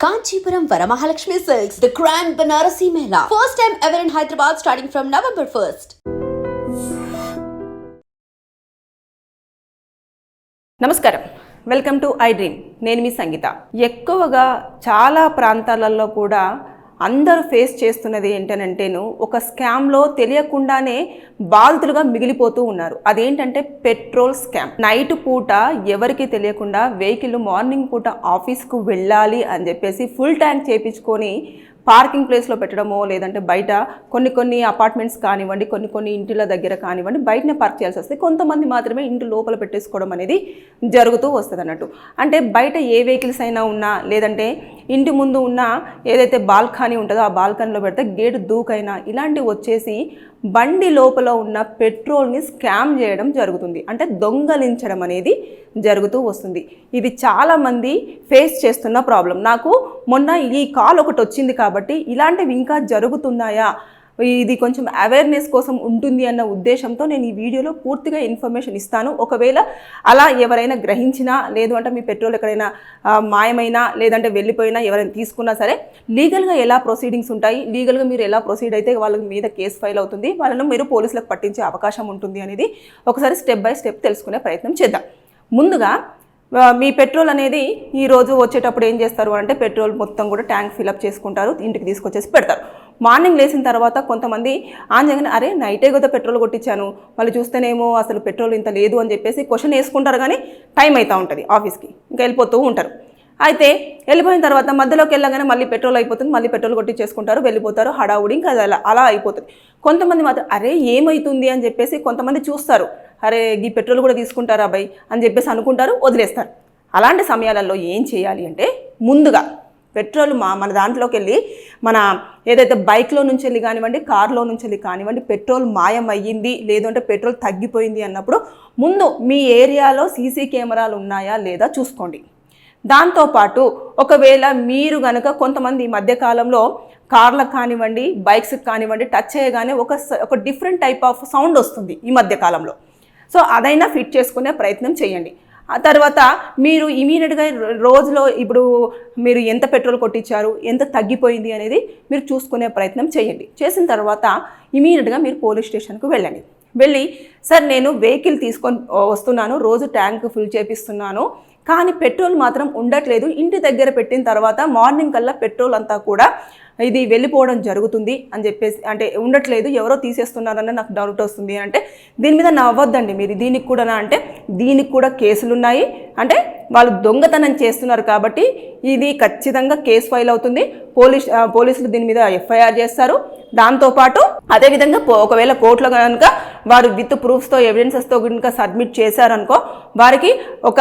Kanchipuram Varamahalakshmi silks the grand Banarasi mela first time ever in Hyderabad starting from November first నమస్కారం welcome to I dream నేను మీ సంగీత ఎక్కువగా చాలా ప్రాంతాలలో కూడా అందరూ ఫేస్ చేస్తున్నది ఏంటనంటేను ఒక స్కామ్లో తెలియకుండానే బాధితులుగా మిగిలిపోతూ ఉన్నారు. అదేంటంటే పెట్రోల్ స్కామ్. నైట్ పూట ఎవరికి తెలియకుండా వెహికల్ మార్నింగ్ పూట ఆఫీస్కు వెళ్ళాలి అని చెప్పేసి ఫుల్ ట్యాంక్ చేపించుకొని పార్కింగ్ ప్లేస్లో పెట్టడమో లేదంటే బయట కొన్ని కొన్ని అపార్ట్మెంట్స్ కానివ్వండి కొన్ని కొన్ని ఇంటిల దగ్గర కానివ్వండి బయటనే పార్క్ చేయాల్సి వస్తుంది కొంతమంది మాత్రమే ఇంటి లోపల పెట్టేసుకోవడం అనేది జరుగుతూ వస్తుంది అన్నట్టు. అంటే బయట ఏ వెహికల్స్ అయినా ఉన్నా లేదంటే ఇంటి ముందు ఉన్న ఏదైతే బాల్కనీ ఉంటుందో ఆ బాల్కనీలో పెడితే గేటు దూకైనా ఇలాంటివి వచ్చేసి బండి లోపల ఉన్న పెట్రోల్ని స్కామ్ చేయడం జరుగుతుంది. అంటే దొంగలించడం అనేది జరుగుతూ వస్తుంది. ఇది చాలామంది ఫేస్ చేస్తున్న ప్రాబ్లం. నాకు మొన్న ఈ కాల్ ఒకటి వచ్చింది కాబట్టి ఇలాంటివి ఇంకా జరుగుతున్నాయా? ఇది కొంచెం అవేర్నెస్ కోసం ఉంటుంది అన్న ఉద్దేశంతో నేను ఈ వీడియోలో పూర్తిగా ఇన్ఫర్మేషన్ ఇస్తాను. ఒకవేళ అలా ఎవరైనా గ్రహించినా లేదు అంటే మీ పెట్రోల్ ఎక్కడైనా మాయమైనా లేదంటే వెళ్ళిపోయినా ఎవరైనా తీసుకున్నా సరే లీగల్గా ఎలా ప్రొసీడింగ్స్ ఉంటాయి లీగల్గా మీరు ఎలా ప్రొసీడ్ అయితే వాళ్ళ మీద కేసు ఫైల్ అవుతుంది వాళ్ళను మీరు పోలీసులకు పట్టించే అవకాశం ఉంటుంది అనేది ఒకసారి స్టెప్ బై స్టెప్ తెలుసుకునే ప్రయత్నం చేద్దాం. ముందుగా మీ పెట్రోల్ అనేది ఈ రోజు వచ్చేటప్పుడు ఏం చేస్తారు అంటే పెట్రోల్ మొత్తం కూడా ట్యాంక్ ఫిలప్ చేసుకుంటారు ఇంటికి తీసుకొచ్చేసి పెడతారు. మార్నింగ్ లేచిన తర్వాత కొంతమంది ఆన్ అరే నైటే కదా పెట్రోల్ కొట్టించాను మళ్ళీ చూస్తేనేమో అసలు పెట్రోల్ ఇంత లేదు అని చెప్పేసి క్వశ్చన్ వేసుకుంటారు కానీ టైం అవుతూ ఉంటుంది ఆఫీస్కి ఇంకా వెళ్ళిపోతూ ఉంటారు. అయితే వెళ్ళిపోయిన తర్వాత మధ్యలోకి వెళ్ళగానే మళ్ళీ పెట్రోల్ అయిపోతుంది మళ్ళీ పెట్రోల్ కొట్టించేసుకుంటారు వెళ్ళిపోతారు హడావుడి ఇంకా అలా అలా అయిపోతుంది. కొంతమంది మాత్రం అరే ఏమవుతుంది అని చెప్పేసి కొంతమంది చూస్తారు. అరే ఈ పెట్రోల్ కూడా తీసుకుంటారా అబ్బాయి అని చెప్పేసి అనుకుంటారు వదిలేస్తారు. అలాంటి సమయాలలో ఏం చేయాలి అంటే ముందుగా పెట్రోల్ మా మన దాంట్లోకి వెళ్ళి మన ఏదైతే బైక్లో నుంచి వెళ్ళి కానివ్వండి కార్లో నుంచి వెళ్ళి కానివ్వండి పెట్రోల్ మాయం అయ్యింది లేదంటే పెట్రోల్ తగ్గిపోయింది అన్నప్పుడు ముందు మీ ఏరియాలో సీసీ కెమెరాలు ఉన్నాయా లేదా చూసుకోండి. దాంతోపాటు ఒకవేళ మీరు గనక కొంతమంది ఈ మధ్యకాలంలో కార్లకు కానివ్వండి బైక్స్కి కానివ్వండి టచ్ చేయగానే ఒక స- ఒక డిఫరెంట్ టైప్ ఆఫ్ సౌండ్ వస్తుంది ఈ మధ్యకాలంలో సో అదైనా ఫిట్ చేసుకునే ప్రయత్నం చేయండి. ఆ తర్వాత మీరు ఇమీడియట్గా రోజులో ఇప్పుడు మీరు ఎంత పెట్రోల్ కొట్టించారు ఎంత తగ్గిపోయింది అనేది మీరు చూసుకునే ప్రయత్నం చేయండి. చేసిన తర్వాత ఇమీడియట్గా మీరు పోలీస్ స్టేషన్కు వెళ్ళండి. వెళ్ళి సార్ నేను వెహికల్ తీసుకొని వస్తున్నాను రోజు ట్యాంక్ ఫిల్ చేపిస్తున్నాను కానీ పెట్రోల్ మాత్రం ఉండట్లేదు. ఇంటి దగ్గర పెట్టిన తర్వాత మార్నింగ్ కల్లా పెట్రోల్ అంతా కూడా ఇది వెళ్ళిపోవడం జరుగుతుంది అని చెప్పేసి అంటే ఉండట్లేదు ఎవరో తీసేస్తున్నారని నాకు డౌట్ వస్తుంది అంటే దీని మీద నవ్వద్దండి మీరు. దీనికి కూడా అంటే దీనికి కూడా కేసులు ఉన్నాయి. అంటే వాళ్ళు దొంగతనం చేస్తున్నారు కాబట్టి ఇది ఖచ్చితంగా కేసు ఫైల్ అవుతుంది. పోలీస్ పోలీసులు దీని మీద ఎఫ్ఐఆర్ చేస్తారు. దాంతోపాటు అదేవిధంగా ఒకవేళ కోర్టులో కనుక వారు విత్ ప్రూఫ్స్తో ఎవిడెన్సెస్తో కనుక సబ్మిట్ చేశారనుకో వారికి ఒక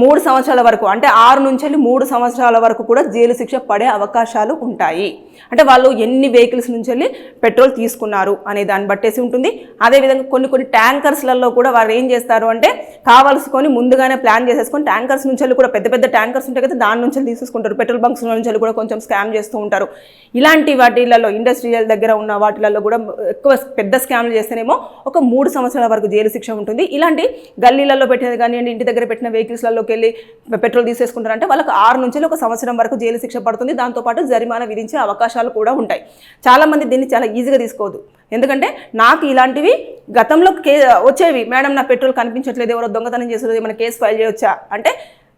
మూడు సంవత్సరాల వరకు అంటే ఆరు నుంచి వెళ్ళి మూడు సంవత్సరాల వరకు కూడా జైలు శిక్ష పడే అవకాశాలు ఉంటాయి. అంటే వాళ్ళు ఎన్ని వెహికల్స్ నుంచి వెళ్ళి పెట్రోల్ తీసుకున్నారు అనే దాన్ని బట్టేసి ఉంటుంది. అదేవిధంగా కొన్ని కొన్ని ట్యాంకర్స్లలో కూడా వారు ఏం చేస్తారు అంటే కావాల్సుకొని ముందుగానే ప్లాన్ చేసేసుకొని ట్యాంకర్స్ నుంచి వెళ్ళి కూడా పెద్ద పెద్ద ట్యాంకర్స్ ఉంటాయి కదా దాని నుంచి తీసుకుంటారు. పెట్రోల్ బంక్స్ నుంచి వెళ్ళి కూడా కొంచెం స్కామ్ చేస్తూ ఉంటారు. ఇలాంటి వాటిలలో ఇండస్ట్రియల్ దగ్గర ఉన్న వాటిలలో కూడా ఎక్కువ పెద్ద స్కామ్లు చేస్తేనేమో ఒక మూడు సంవత్సరాల వరకు జైలు శిక్ష ఉంటుంది. ఇలాంటి గల్లీలలో పెట్టినది కానివ్వండి ఇంటి దగ్గర పెట్టిన వెహికల్స్లలో వెహికల్స్లలోకి వెళ్ళి పెట్రోల్ తీసేసుకుంటారంటే వాళ్ళకి ఆరు నుంచి ఒక సంవత్సరం వరకు జైలు శిక్ష పడుతుంది. దాంతోపాటు జరిమానా విధించే అవకాశాలు కూడా ఉంటాయి. చాలామంది దీన్ని చాలా ఈజీగా తీసుకోవద్దు. ఎందుకంటే నాకు ఇలాంటివి గతంలో కే వచ్చేవి. మేడం నా పెట్రోల్ కనిపించట్లేదు. ఎవరో దొంగతనం చేసేది ఏమైనా కేసు ఫైల్ చేయొచ్చా? అంటే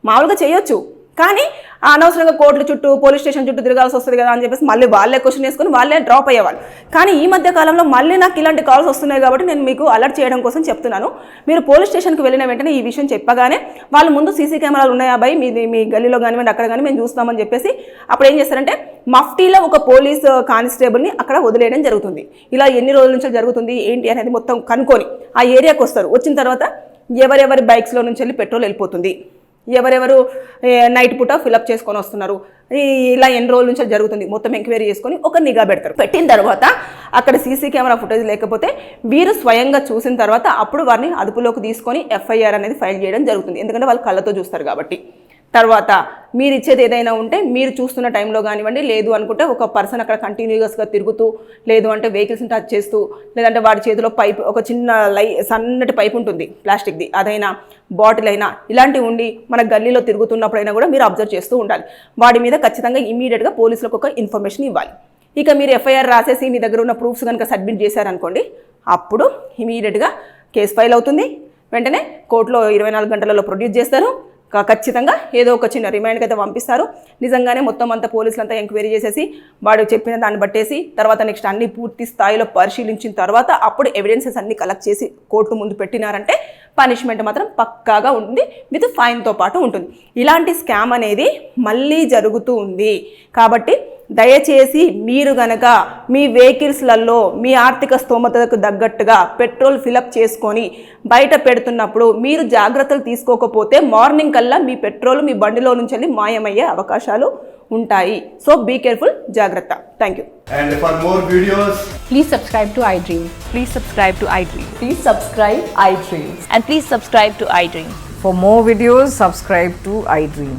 మామూలుగా చేయొచ్చు. కానీ అనవసరంగా కోర్టుల చుట్టూ పోలీస్ స్టేషన్ చుట్టూ తిరగాల్సి వస్తుంది కదా అని చెప్పేసి మళ్ళీ వాళ్ళే క్వశ్చన్ వేసుకొని వాళ్ళే డ్రాప్ అయ్యేవాళ్ళు. కానీ ఈ మధ్య కాలంలో మళ్ళీ నాకు ఇలాంటి కాల్స్ వస్తున్నాయి కాబట్టి నేను మీకు అలర్ట్ చేయడం కోసం చెప్తున్నాను. మీరు పోలీస్ స్టేషన్కి వెళ్ళిన వెంటనే ఈ విషయం చెప్పగానే వాళ్ళు ముందు సీసీ కెమెరాలు ఉన్నాయా అబ్బాయి? మీ మీ గల్లీలో కానివ్వండి అక్కడ కానీ మేము చూస్తామని చెప్పేసి అప్పుడు ఏం చేస్తారంటే మఫ్టీలో ఒక పోలీస్ కానిస్టేబుల్ని అక్కడ వదిలేయడం జరుగుతుంది. ఇలా ఎన్ని రోజుల నుంచి జరుగుతుంది ఏంటి అనేది మొత్తం కనుక్కొని ఆ ఏరియాకి వస్తారు. వచ్చిన తర్వాత ఎవరెవరి బైక్స్లో నుంచి వెళ్ళి పెట్రోల్ వెళ్ళిపోతుంది. ఎవరెవరు నైట్ పూట ఫిలప్ చేసుకొని వస్తున్నారు. ఇలా ఎన్ని రోజుల నుంచి జరుగుతుంది? మొత్తం ఎంక్వైరీ చేసుకొని ఒక నిఘా పెడతారు. పెట్టిన తర్వాత అక్కడ సీసీ కెమెరా ఫుటేజ్ లేకపోతే వీరు స్వయంగా చూసిన తర్వాత అప్పుడు వారిని అదుపులోకి తీసుకొని ఎఫ్ఐఆర్ అనేది ఫైల్ చేయడం జరుగుతుంది. ఎందుకంటే వాళ్ళు కళ్ళతో చూస్తారు కాబట్టి. తర్వాత మీరు ఇచ్చేది ఏదైనా ఉంటే మీరు చూస్తున్న టైంలో కానివ్వండి లేదు అనుకుంటే ఒక పర్సన్ అక్కడ కంటిన్యూస్గా తిరుగుతూ లేదు అంటే వెహికల్స్ని టచ్ చేస్తూ లేదంటే వాడి చేతిలో పైప్ ఒక చిన్న లై సన్నటి పైప్ ఉంటుంది ప్లాస్టిక్ది అదైనా బాటిల్ అయినా ఇలాంటివి ఉండి మన గల్లీలో తిరుగుతున్నప్పుడైనా కూడా మీరు అబ్జర్వ్ చేస్తూ ఉండాలి. వాడి మీద ఖచ్చితంగా ఇమీడియట్గా పోలీసులకు ఒక ఇన్ఫర్మేషన్ ఇవ్వాలి. ఇక మీరు ఎఫ్ఐఆర్ రాసేసి మీ దగ్గర ఉన్న ప్రూఫ్స్ కనుక సబ్మిట్ చేశారనుకోండి అప్పుడు ఇమీడియట్గా కేసు ఫైల్ అవుతుంది. వెంటనే కోర్టులో ఇరవై నాలుగు గంటలలో ప్రొడ్యూస్ చేస్తారు. ఖచ్చితంగా ఏదో ఒక చిన్న రిమైండ్కి అయితే పంపిస్తారు. నిజంగానే మొత్తం అంతా పోలీసులు అంతా ఎంక్వైరీ చేసేసి వాడు చెప్పిన దాన్ని బట్టేసి తర్వాత నెక్స్ట్ అన్ని పూర్తి స్థాయిలో పరిశీలించిన తర్వాత అప్పుడు ఎవిడెన్సెస్ అన్ని కలెక్ట్ చేసి కోర్టు ముందు పెట్టినారంటే పనిష్మెంట్ మాత్రం పక్కాగా ఉంటుంది విత్ ఫైన్తో పాటు ఉంటుంది. ఇలాంటి స్కామ్ అనేది మళ్ళీ జరుగుతూ ఉంది. కాబట్టి దయచేసి మీరు గనక మీ వెహికల్స్లలో మీ ఆర్థిక స్తోమతకు తగ్గట్టుగా పెట్రోల్ ఫిలప్ చేసుకొని బయట పెడుతున్నప్పుడు మీరు జాగ్రత్తలు తీసుకోకపోతే మార్నింగ్ కల్లా మీ పెట్రోల్ మీ బండిలో నుంచి వెళ్ళి మాయమయ్యే అవకాశాలు ఉంటాయి. సో బీ కేర్ఫుల్ జాగ్రత్త. Thank you and for more videos please subscribe to iDream please subscribe to iDream please subscribe iDream and please subscribe to iDream for more videos subscribe to iDream